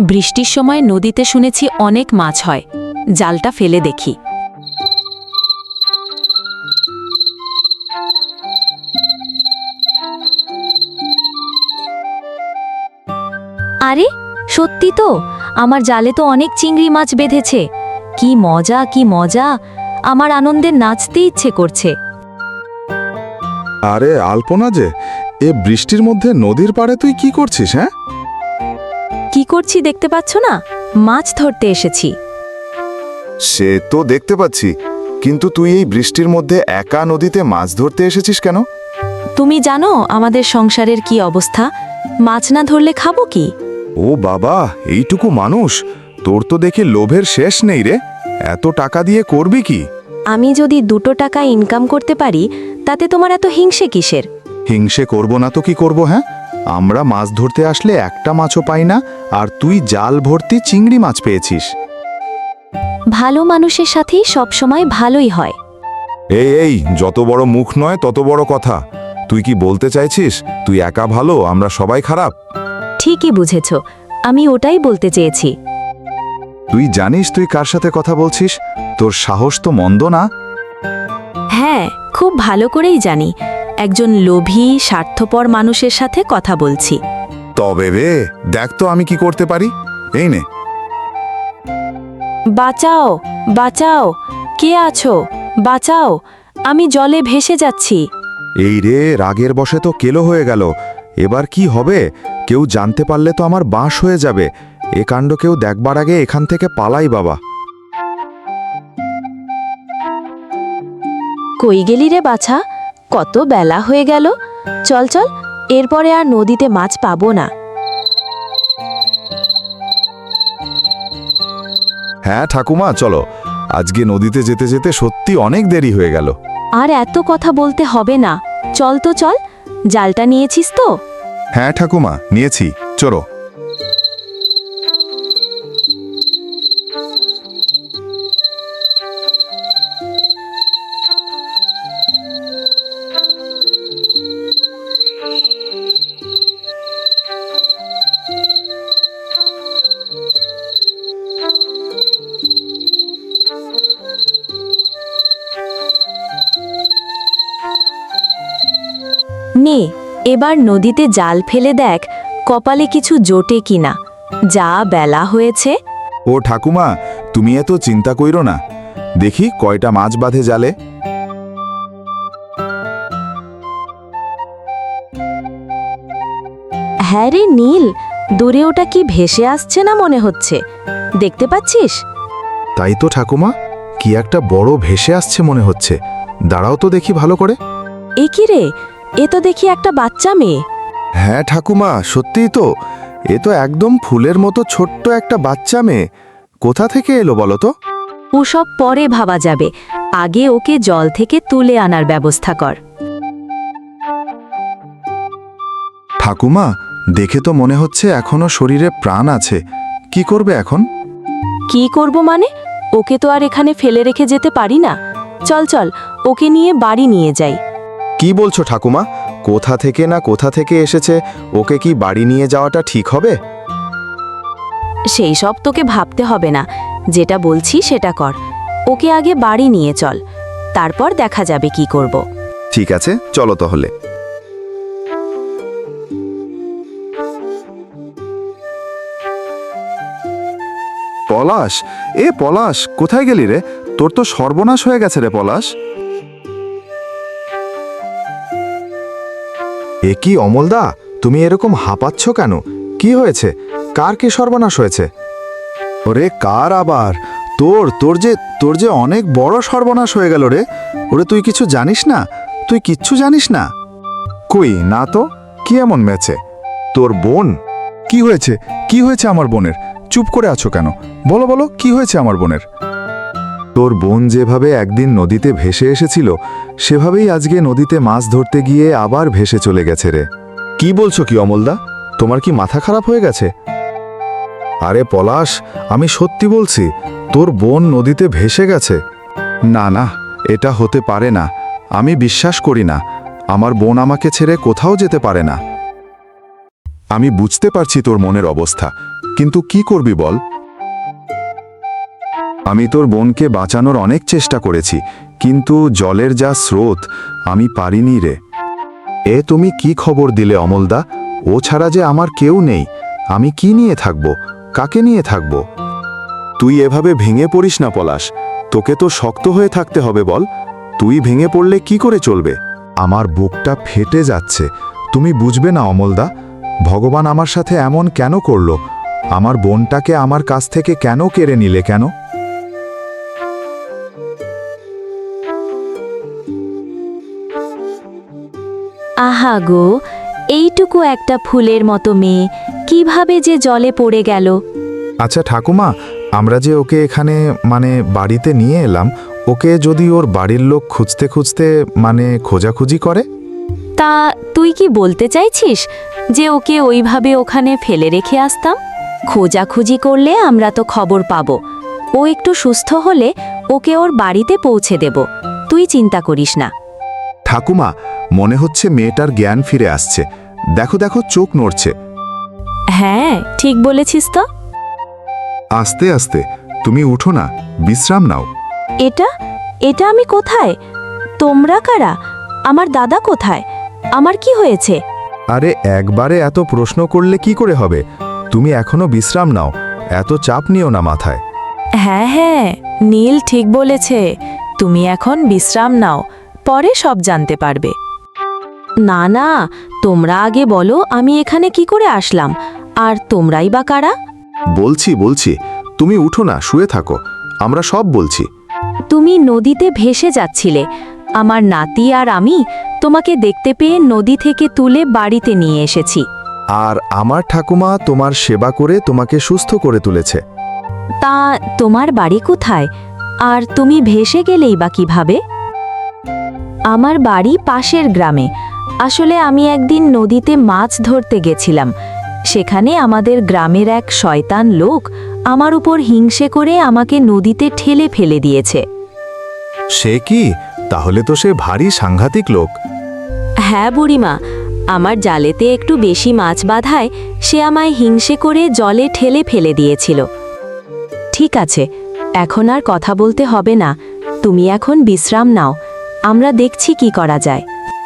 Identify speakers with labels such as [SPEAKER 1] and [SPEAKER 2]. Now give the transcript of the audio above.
[SPEAKER 1] বৃষ্টির সময় নদীতে শুনেছি অনেক মাছ হয়। জালটা ফেলে দেখি।
[SPEAKER 2] আরে, সত্যি তো? আমার জালে তো অনেক চিংড়ি মাছ বেঁধেছে। কি মজা কি মজা। আমার আনন্দে নাচতে ইচ্ছে করছে।
[SPEAKER 3] আরে, আলপনা যে, এ বৃষ্টির মধ্যে নদীর পাড়ে তুই কি করছিস হ্যাঁ?
[SPEAKER 2] কি করছি দেখতে পাচ্ছ না? মাছ ধরতে এসেছি।
[SPEAKER 3] সে তো দেখতে পাচ্ছি কিন্তু তুই এই বৃষ্টির মধ্যে একা নদীতে মাছ ধরতে এসেছিস কেন?
[SPEAKER 2] তুমি জানো আমাদের সংসারের কি অবস্থা? মাছ না ধরলে খাব কি?
[SPEAKER 3] ও বাবা এইটুকু মানুষ তোর তো দেখে লোভের শেষ নেই রে। এত টাকা দিয়ে করবি কি?
[SPEAKER 2] আমি যদি দুটো টাকা ইনকাম করতে পারি তাতে তোমার এত হিংসে কিসের?
[SPEAKER 3] হিংসে করব না তো কি করব হ্যাঁ? আমরা মাছ ধরতে আসলে একটা মাছও পাই না আর তুই জাল ভর্তি চিংড়ি মাছ পেয়েছিস।
[SPEAKER 2] ভালো মানুষের সাথেই সবসময় ভালোই হয়।
[SPEAKER 3] এই এই যত বড় মুখ নয় তত বড় কথা। তুই কি বলতে চাইছিস? তুই একা ভালো আমরা সবাই খারাপ?
[SPEAKER 2] ঠিকই বুঝেছ আমি ওটাই বলতে চেয়েছি।
[SPEAKER 3] তুই জানিস তুই কার সাথে কথা বলছিস? তোর সাহস তো মন্দ না?
[SPEAKER 1] হ্যাঁ খুব ভালো করেই জানি। একজন লোভী স্বার্থপর মানুষের সাথে কথা বলছি।
[SPEAKER 3] তবে রে দেখ তো আমি কি করতে পারি। এই নে।
[SPEAKER 1] বাঁচাও বাঁচাও। কে আছো? বাঁচাও। আমি জলে ভেসে যাচ্ছি।
[SPEAKER 3] এই রে রাগের বসে তো কেলো হয়ে গেল। এবার কি হবে? কেউ জানতে পারলে তো আমার বাঁশ হয়ে যাবে। এ কাণ্ড কেউ দেখবার আগে এখান থেকে পালাই বাবা।
[SPEAKER 2] কই গেলি রে বাছা? কত বেলা হয়ে গেল। চল চল এরপরে আর নদীতে মাছ পাবো না।
[SPEAKER 3] হ্যাঁ ঠাকুমা চলো। আজকে নদীতে যেতে যেতে সত্যি অনেক দেরি হয়ে গেল।
[SPEAKER 2] আর এত কথা বলতে হবে না। চল তো চল জালটা নিয়েছিস তো?
[SPEAKER 3] হ্যাঁ ঠাকুমা নিয়েছি। চলো।
[SPEAKER 2] নে এবার নদীতে জাল ফেলে দেখ কপালে কিছু জোটে কিনা। যা বেলা হয়েছে।
[SPEAKER 3] ও ঠাকুমা তুমি এত চিন্তা কইরো না। দেখি কয়টা মাছ বাঁধে জালে।
[SPEAKER 2] হ্যাঁ রে নীল দূরে ওটা কি ভেসে আসছে না মনে হচ্ছে? দেখতে পাচ্ছিস?
[SPEAKER 3] তাই তো ঠাকুমা কি একটা বড় ভেসে আসছে মনে হচ্ছে। দাঁড়াও তো দেখি ভালো করে।
[SPEAKER 2] এ কি রে? এ তো দেখি একটা বাচ্চা মেয়ে।
[SPEAKER 3] হ্যাঁ ঠাকুমা সত্যিই তো। এ তো একদম ফুলের মতো ছোট্ট একটা বাচ্চা মেয়ে। কোথা থেকে এলো বলো তো?
[SPEAKER 2] ওসব পরে ভাবা যাবে। আগে ওকে জল থেকে তুলে আনার ব্যবস্থা কর।
[SPEAKER 3] ঠাকুমা দেখে তো মনে হচ্ছে এখনও শরীরে প্রাণ আছে। কি করবে এখন?
[SPEAKER 2] কি করব মানে? ওকে তো আর এখানে ফেলে রেখে যেতে পারি না। চল চল ওকে নিয়ে বাড়ি নিয়ে যাই।
[SPEAKER 3] কি বলছো ঠাকুমা? কোথা থেকে না কোথা থেকে এসেছে? ওকে কি বাড়ি নিয়ে যাওয়াটা ঠিক হবে?
[SPEAKER 2] সেই সব তোকে ভাবতে হবে না। যেটা বলছি সেটা কর। ওকে আগে বাড়ি নিয়ে চল। তারপর দেখা যাবে কি করব।
[SPEAKER 3] ঠিক আছে চলো তাহলে। পলাশ এ পলাশ কোথায় গেলি রে? তোর তো সর্বনাশ হয়ে গেছে রে পলাশ। এ কি অমলদা তুমি এরকম হাঁপাচ্ছ কেন? কি হয়েছে? কার কি সর্বনাশ হয়েছে? ওরে কার আবার? তোর তোর যে তোর যে অনেক বড় সর্বনাশ হয়ে গেল রে। ওরে তুই কিছু জানিস না? তুই কিচ্ছু জানিস না? কই, না তো? কি এমন মেছে? তোর বোন? কি হয়েছে? কি হয়েছে আমার বোনের? চুপ করে আছো কেন? বলো বলো, কি হয়েছে আমার বোনের? তোর বোন যেভাবে একদিন নদীতে ভেসে এসেছিল সেভাবেই আজকে নদীতে মাছ ধরতে গিয়ে আবার ভেসে চলে গেছে রে। কি বলছো কি অমলদা? তোমার কি মাথা খারাপ হয়ে গেছে? আরে পলাশ আমি সত্যি বলছি তোর বোন নদীতে ভেসে গেছে। না না এটা হতে পারে না আমি বিশ্বাস করি না আমার বোন আমাকে ছেড়ে কোথাও যেতে পারে না। আমি বুঝতে পারছি তোর মনের অবস্থা কিন্তু কি করবি বল? আমি তোর বোনকে বাঁচানোর অনেক চেষ্টা করেছি, কিন্তু জলের যা স্রোত, আমি পারিনি রে। এ তুমি কি খবর দিলে অমলদা? ও ছাড়া যে আমার কেউ নেই। আমি কি নিয়ে থাকব? কাকে নিয়ে থাকব? তুই এভাবে ভেঙে পড়িস না পলাশ। তোকে তো শক্ত হয়ে থাকতে হবে বল। তুই ভেঙে পড়লে কি করে চলবে? আমার বুকটা ফেটে যাচ্ছে। তুমি বুঝবে না অমলদা, ভগবান আমার সাথে এমন কেন করল? আমার বোনটাকে আমার কাছ থেকে কেন কেড়ে নিলে কেন?
[SPEAKER 2] আহা গো এইটুকু একটা ফুলের মতো মেয়ে কীভাবে যে জলে পড়ে গেল?
[SPEAKER 3] আচ্ছা ঠাকুমা আমরা যে ওকে এখানে মানে বাড়িতে নিয়ে এলাম ওকে যদি ওর বাড়ির লোক খুঁজতে খুঁজতে মানে খোঁজাখুঁজি করে?
[SPEAKER 2] তা তুই কি বলতে চাইছিস যে ওকে ওইভাবে ওখানে ফেলে রেখে আসতাম? খোঁজাখুঁজি করলে আমরা তো খবর পাব। ও একটু সুস্থ হলে ওকে ওর বাড়িতে পৌঁছে দেব। তুই চিন্তা করিস না।
[SPEAKER 3] ঠাকুমা মনে হচ্ছে মেয়েটার জ্ঞান ফিরে আসছে। দেখো দেখো চোখ নড়ছে।
[SPEAKER 2] হ্যাঁ ঠিক বলেছিস তো।
[SPEAKER 3] আস্তে আস্তে তুমি উঠো না বিশ্রাম নাও।
[SPEAKER 2] এটা এটা আমি কোথায়? তোমরা কারা? আমার দাদা কোথায়? আমার কি হয়েছে?
[SPEAKER 3] আরে একবারে এত প্রশ্ন করলে কি করে হবে? তুমি এখনও বিশ্রাম নাও এত চাপ নিও না মাথায়।
[SPEAKER 1] হ্যাঁ হ্যাঁ নীল ঠিক বলেছে। তুমি এখন বিশ্রাম নাও। পরে সব জানতে পারবে।
[SPEAKER 2] না না তোমরা আগে বলো আমি এখানে কি করে আসলাম? আর তোমরাই বা কারা?
[SPEAKER 3] বলছি বলছি তুমি উঠো না শুয়ে থাকো আমরা সব বলছি।
[SPEAKER 2] তুমি নদীতে ভেসে যাচ্ছিলে। আমার নাতি আর আমি তোমাকে দেখতে পেয়ে নদী থেকে তুলে বাড়িতে নিয়ে এসেছি।
[SPEAKER 3] আর আমার ঠাকুমা তোমার সেবা করে তোমাকে সুস্থ করে তুলেছে।
[SPEAKER 2] তা তোমার বাড়ি কোথায়? আর তুমি ভেসে গেলেই বা কীভাবে? আমার বাড়ি পাশের গ্রামে। আসলে আমি একদিন নদীতে মাছ ধরতে গেছিলাম। সেখানে আমাদের গ্রামের এক শয়তান লোক আমার উপর হিংসে করে আমাকে নদীতে ঠেলে ফেলে দিয়েছে।
[SPEAKER 3] সে কি? তাহলে তো সে ভারী সাংঘাতিক লোক।
[SPEAKER 2] হ্যাঁ বুড়িমা আমার জালেতে একটু বেশি মাছ বাঁধায় সে আমায় হিংসে করে জলে ঠেলে ফেলে দিয়েছিল। ঠিক আছে এখন আর কথা বলতে হবে না। তুমি এখন বিশ্রাম নাও। আমরা দেখছি কি করা যায়।